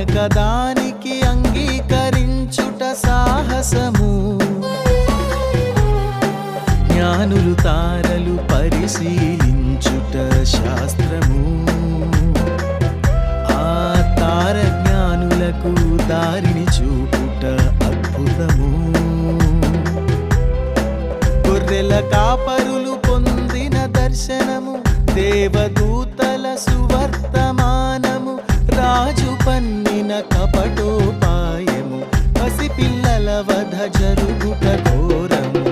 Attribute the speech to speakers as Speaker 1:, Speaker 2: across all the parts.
Speaker 1: ఏకదానికి అంగీకరించుట సాహసము. జ్ఞానులు తారలు పరిశీలించుట శాస్త్రము. పన్నిన కపటోపాయము పసిపిల్లల వధ జరుగుట ఘోరము.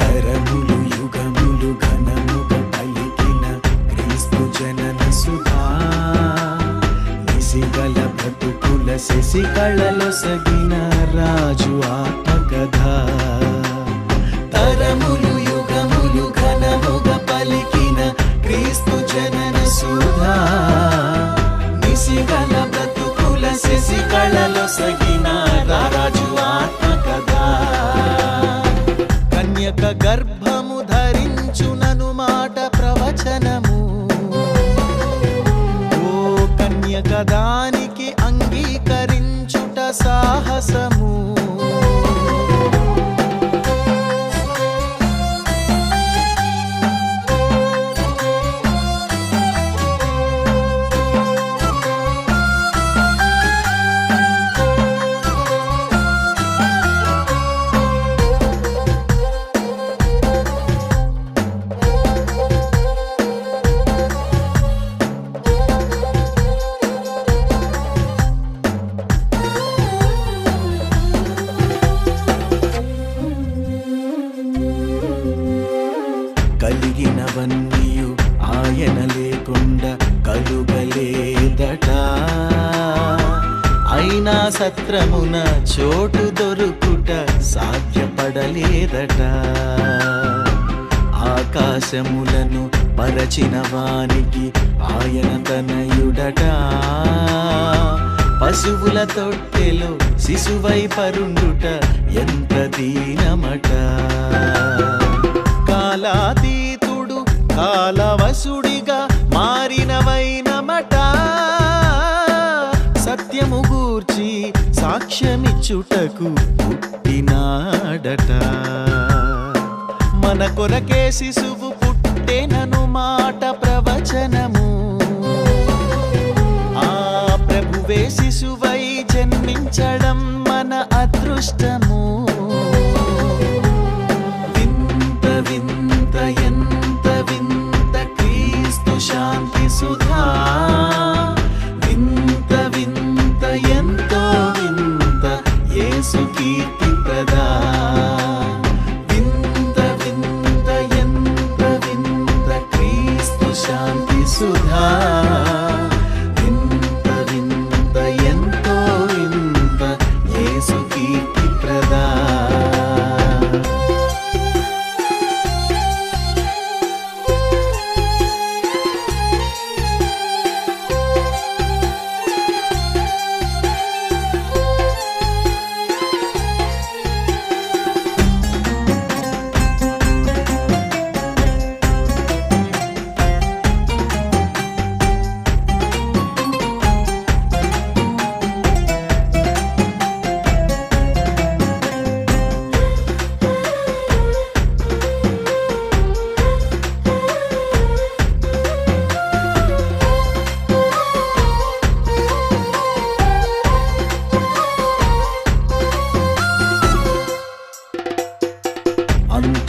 Speaker 1: తరములు యుగములు ఘనముగా పలికిన క్రీస్తు జనన సుధా. నిసిగల బ్రతుకుల సగిన రాజు ఆత్మకథ. తరములు నా సత్రమున చోటు దొరుకుట సాధ్యపడలేదట. ఆకాశములను పరచిన వానికి ఆయన తనయుడట. పశువుల తొట్టెలో శిశువై పరుండుట ఎంత దీనమట. కాలాతీతుడు కాలవసుడి గూర్చి సాక్ష్యమిచ్చుటకు పుట్టినాడట. మన కొరకే శిశువు పుట్టెనను మాట ప్రవచనము. ఆ ప్రభువే శిశువై జన్మించడం మన అదృష్టం.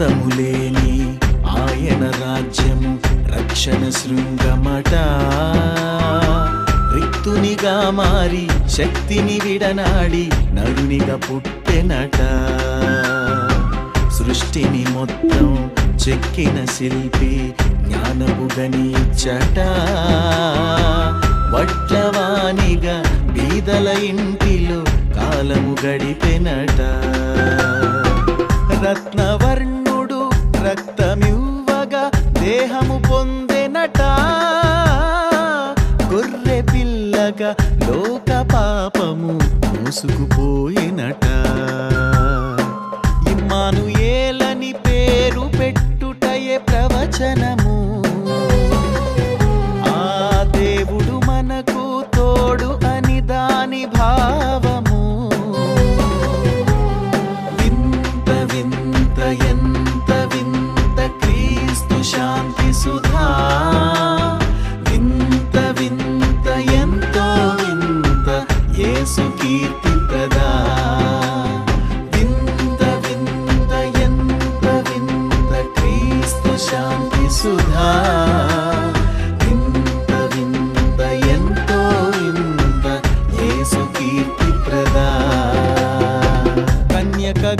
Speaker 1: అంతములేని ఆయన రాజ్యము రక్షణ శృంగమట. రిక్తునిగా మారి శక్తిని విడనాడి నడునిగా పుట్టెనట. సృష్టిని మొత్తం చెక్కిన శిల్పి జ్ఞానము గణించట. వడ్లవానిగా బీదల ఇంటిలో కాలము గడిపెనట. రత్నవర్ణ లోక పాపము మూసుకుపోయినట.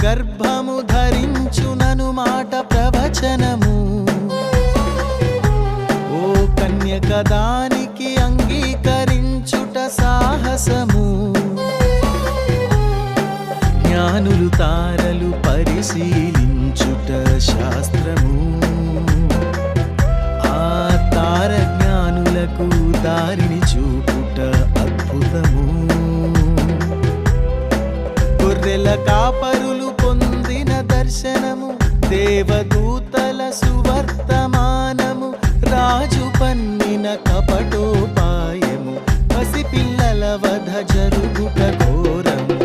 Speaker 1: గర్భము ధరించునను మాట ప్రవచనము. ఓ కన్యక దానికి అంగీకరించుట సాహసము. జ్ఞానులు తారలు పరిశీలించుట శాస్త్రము. ఆ తార జ్ఞానులకు దారిని చూపుట అద్భుతము. గొర్రెల దర్శనము దేవదూతల సువర్తమానము రాజు పన్నిన కపటోపాయము పసిపిల్లల వధ జరుగుట ఘోరము.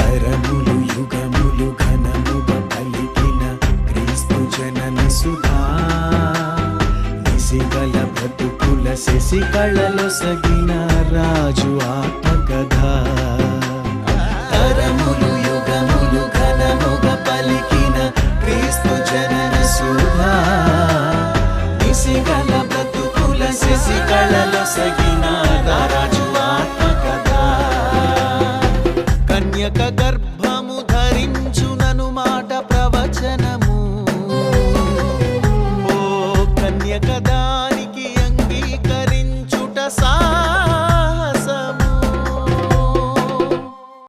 Speaker 1: తరములు యుగములు ఘనముగా పలికిన క్రీస్తు జనన సుధా. నిసిగల బ్రతుకుల శశికళలో సగిన రాజు ఆత్మ.